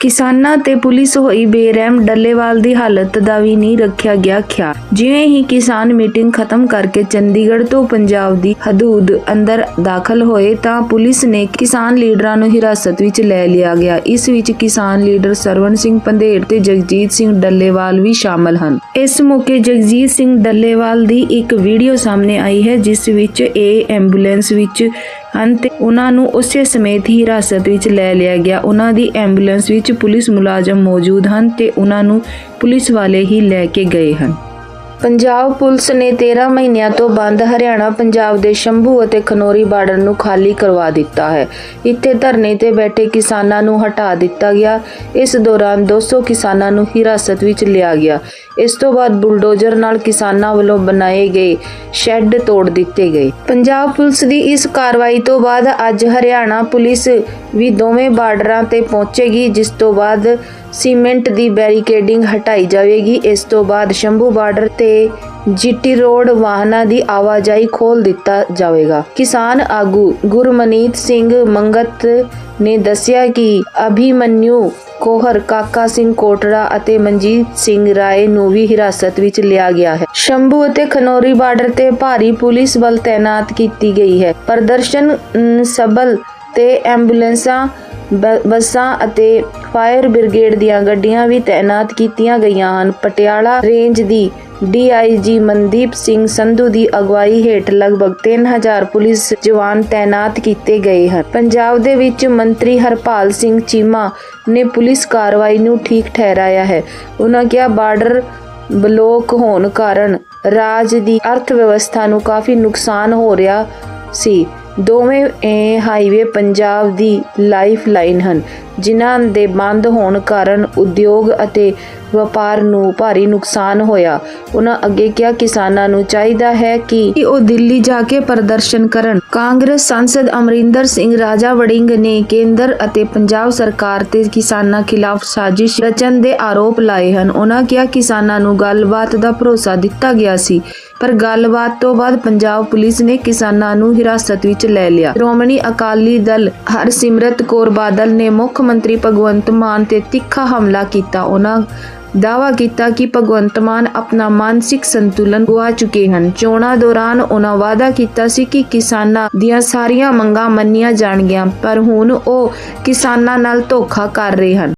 ਕਿਸਾਨਾਂ ਤੇ ਪੁਲਿਸ ਹੋਈ ਬੇਰਹਿਮ, ਡੱਲੇਵਾਲ ਦੀ ਹਾਲਤ ਦਾ ਵੀ ਨਹੀਂ ਰੱਖਿਆ ਗਿਆ ਖਿਆਲ। ਜਿਵੇਂ ਹੀ ਕਿਸਾਨ ਮੀਟਿੰਗ ਖਤਮ ਕਰਕੇ ਚੰਡੀਗੜ੍ਹ ਤੋਂ ਪੰਜਾਬ ਦੀ ਹਦੂਦ ਅੰਦਰ ਦਾਖਲ ਹੋਏ ਤਾਂ ਪੁਲਿਸ ਨੇ ਕਿਸਾਨ ਲੀਡਰਾਂ ਨੂੰ ਹਿਰਾਸਤ ਵਿੱਚ ਲੈ ਲਿਆ ਗਿਆ। ਇਸ ਵਿੱਚ ਕਿਸਾਨ ਲੀਡਰ ਸਰਵਣ ਸਿੰਘ ਪੰਧੇਰ ਤੇ ਜਗਜੀਤ ਸਿੰਘ ਡੱਲੇਵਾਲ ਵੀ ਸ਼ਾਮਲ ਹਨ। ਇਸ ਮੌਕੇ ਜਗਜੀਤ ਸਿੰਘ ਡੱਲੇਵਾਲ ਦੀ ਇੱਕ ਵੀਡੀਓ ਸਾਹਮਣੇ ਆਈ ਹੈ, ਜਿਸ ਵਿੱਚ ਇਹ ਐਂਬੂਲੈਂਸ ਵਿੱਚ ਹਨ ਤੇ ਉਹਨਾਂ ਨੂੰ ਉਸੇ ਸਮੇਤ ਹੀ ਹਿਰਾਸਤ ਵਿੱਚ ਲੈ ਲਿਆ ਗਿਆ। ਉਹਨਾਂ ਦੀ ਐਂਬੂਲੈਂਸ ਵਿੱਚ ਪੁਲਿਸ ਮੁਲਾਜ਼ਮ ਮੌਜੂਦ ਹਨ ਤੇ ਉਹਨਾਂ ਨੂੰ ਪੁਲਿਸ ਵਾਲੇ ਹੀ ਲੈ ਕੇ ਗਏ ਹਨ। ਪੰਜਾਬ ਪੁਲਿਸ ਨੇ 13 ਮਹੀਨਿਆਂ ਤੋਂ ਬੰਦ ਹਰਿਆਣਾ, ਪੰਜਾਬ ਦੇ ਸ਼ੰਭੂ ਅਤੇ ਖਨੌਰੀ ਬਾਰਡਰ ਨੂੰ ਖਾਲੀ ਕਰਵਾ ਦਿੱਤਾ ਹੈ। ਇੱਥੇ ਧਰਨੇ ਤੇ ਬੈਠੇ ਕਿਸਾਨਾਂ ਨੂੰ ਹਟਾ ਦਿੱਤਾ ਗਿਆ। ਇਸ ਦੌਰਾਨ 200 ਕਿਸਾਨਾਂ ਨੂੰ ਹਿਰਾਸਤ ਵਿੱਚ ਲਿਆ ਗਿਆ। ਇਸ ਤੋਂ ਬਾਅਦ ਬੁਲਡੋਜ਼ਰ ਨਾਲ ਕਿਸਾਨਾਂ ਵੱਲੋਂ ਬਣਾਏ ਗਏ ਸ਼ੈੱਡ ਤੋੜ ਦਿੱਤੇ ਗਏ। ਪੰਜਾਬ ਪੁਲਿਸ ਦੀ ਇਸ ਕਾਰਵਾਈ ਤੋਂ ਬਾਅਦ ਅੱਜ ਹਰਿਆਣਾ ਪੁਲਿਸ ਵੀ ਦੋਵੇਂ ਬਾਰਡਰਾਂ ਤੇ ਪਹੁੰਚੇਗੀ, ਜਿਸ ਤੋਂ ਬਾਅਦ ਸੀਮੈਂਟ ਦੀ ਬੈਰੀਕੇਡਿੰਗ ਹਟਾਈ ਜਾਵੇਗੀ। ਇਸ ਤੋਂ ਬਾਅਦ ਸ਼ੰਭੂ ਬਾਰਡਰ ਤੇ ਜੀਟੀ ਰੋਡ ਵਾਹਨਾਂ ਦੀ ਆਵਾਜਾਈ ਖੋਲ ਦਿੱਤਾ ਜਾਵੇਗਾ। ਕਿਸਾਨ ਆਗੂ ਗੁਰਮਨੀਤ ਸਿੰਘ ਮੰਗਤ ਨੇ ਦੱਸਿਆ ਕਿ ਅਭਿਮਨਿਊ ਕੋਹਰ, ਕਾਕਾ ਸਿੰਘ ਕੋਟੜਾ ਅਤੇ ਮਨਜੀਤ ਸਿੰਘ ਰਾਏ ਨੂੰ ਵੀ ਹਿਰਾਸਤ ਵਿੱਚ ਲਿਆ ਗਿਆ ਹੈ। ਸ਼ੰਭੂ ਅਤੇ ਖਨੋਰੀ ਬਾਰਡਰ ਤੇ ਭਾਰੀ ਪੁਲਿਸ ਬਲ ਤਾਇਨਾਤ ਕੀਤੀ ਗਈ ਹੈ। ਪ੍ਰਦਰਸ਼ਨ ਸਬਲ ਤੇ ਐਂਬੂਲੈਂਸਾਂ ਬੱਸਾਂ ਅਤੇ ਫਾਇਰ ਬ੍ਰਿਗੇਡ ਦੀਆਂ ਗੱਡੀਆਂ ਵੀ ਤਾਇਨਾਤ ਕੀਤੀਆਂ ਗਈਆਂ ਹਨ। ਪਟਿਆਲਾ ਰੇਂਜ ਦੀ ਡੀਆਈਜੀ ਮਨਦੀਪ ਸਿੰਘ ਸੰਧੂ ਦੀ ਅਗਵਾਈ ਹੇਠ ਲਗਭਗ 3000 ਪੁਲਿਸ ਜਵਾਨ ਤਾਇਨਾਤ ਕੀਤੇ ਗਏ ਹਨ। ਪੰਜਾਬ ਦੇ ਵਿੱਚ ਮੰਤਰੀ ਹਰਪਾਲ ਸਿੰਘ ਚੀਮਾ ਨੇ ਪੁਲਿਸ ਕਾਰਵਾਈ ਨੂੰ ਠੀਕ ਠਹਿਰਾਇਆ ਹੈ। ਉਹਨਾਂ ਕਿਹਾ, ਬਾਰਡਰ ਬਲੋਕ ਹੋਣ ਕਾਰਨ ਰਾਜ ਦੀ ਅਰਥ ਵਿਵਸਥਾ ਨੂੰ ਕਾਫੀ ਨੁਕਸਾਨ ਹੋ ਰਿਹਾ ਸੀ। ਦੋਵੇਂ ਇਹ ਹਾਈਵੇ ਪੰਜਾਬ ਦੀ ਲਾਈਫ ਲਾਈਨ ਹਨ। ਜਿਨ੍ਹਾਂ ਦੇ ਬੰਦ ਹੋਣ ਕਾਰਨ ਉਦਯੋਗ ਅਤੇ ਵਪਾਰ ਨੂੰ ਭਾਰੀ ਨੁਕਸਾਨ ਹੋਇਆ। ਉਹਨਾਂ ਅੱਗੇ ਕਿਹਾ, ਕਿਸਾਨਾਂ ਨੂੰ ਚਾਹੀਦਾ ਹੈ ਕਿ ਉਹ ਦਿੱਲੀ ਜਾ ਕੇ ਪ੍ਰਦਰਸ਼ਨ ਕਰਨ। ਕਾਂਗਰਸ ਸੰਸਦ ਅਮਰਿੰਦਰ ਸਿੰਘ ਰਾਜਾ ਵੜਿੰਗ ਨੇ ਕੇਂਦਰ ਅਤੇ ਪੰਜਾਬ ਸਰਕਾਰ ਤੇ ਕਿਸਾਨਾਂ ਖਿਲਾਫ ਸਾਜ਼ਿਸ਼ ਰਚਨ ਦੇ ਆਰੋਪ ਲਾਏ ਹਨ। ਉਹਨਾਂ ਕਿਹਾ, ਕਿਸਾਨਾਂ ਨੂੰ ਗੱਲਬਾਤ ਦਾ ਭਰੋਸਾ ਦਿੱਤਾ ਗਿਆ ਸੀ, ਪਰ ਗੱਲਬਾਤ ਤੋਂ ਬਾਅਦ ਪੰਜਾਬ ਪੁਲਿਸ ਨੇ ਕਿਸਾਨਾਂ ਨੂੰ ਹਿਰਾਸਤ ਵਿੱਚ ਲੈ ਲਿਆ। ਸ਼੍ਰੋਮਣੀ ਅਕਾਲੀ ਦਲ ਹਰਸਿਮਰਤ ਕੌਰ ਬਾਦਲ ਨੇ ਮੁੱਖ ਮੰਤਰੀ ਭਗਵੰਤ ਮਾਨ ਤੇ ਤਿੱਖਾ ਹਮਲਾ ਕੀਤਾ। ਉਹਨਾਂ ਦਾਵਾ ਕੀਤਾ ਕਿ ਭਗਵੰਤ ਮਾਨ ਆਪਣਾ ਮਾਨਸਿਕ ਸੰਤੁਲਨ ਗਵਾ ਚੁੱਕੇ ਹਨ। ਚੋਣਾਂ ਦੌਰਾਨ ਉਹਨਾਂ ਵਾਅਦਾ ਕੀਤਾ ਸੀ ਕਿ ਕਿਸਾਨਾਂ ਦੀਆਂ ਸਾਰੀਆਂ ਮੰਗਾਂ ਮੰਨੀਆਂ ਜਾਣਗੀਆਂ, ਪਰ ਹੁਣ ਉਹ ਕਿਸਾਨਾਂ ਨਾਲ ਧੋਖਾ ਕਰ ਰਹੇ ਹਨ।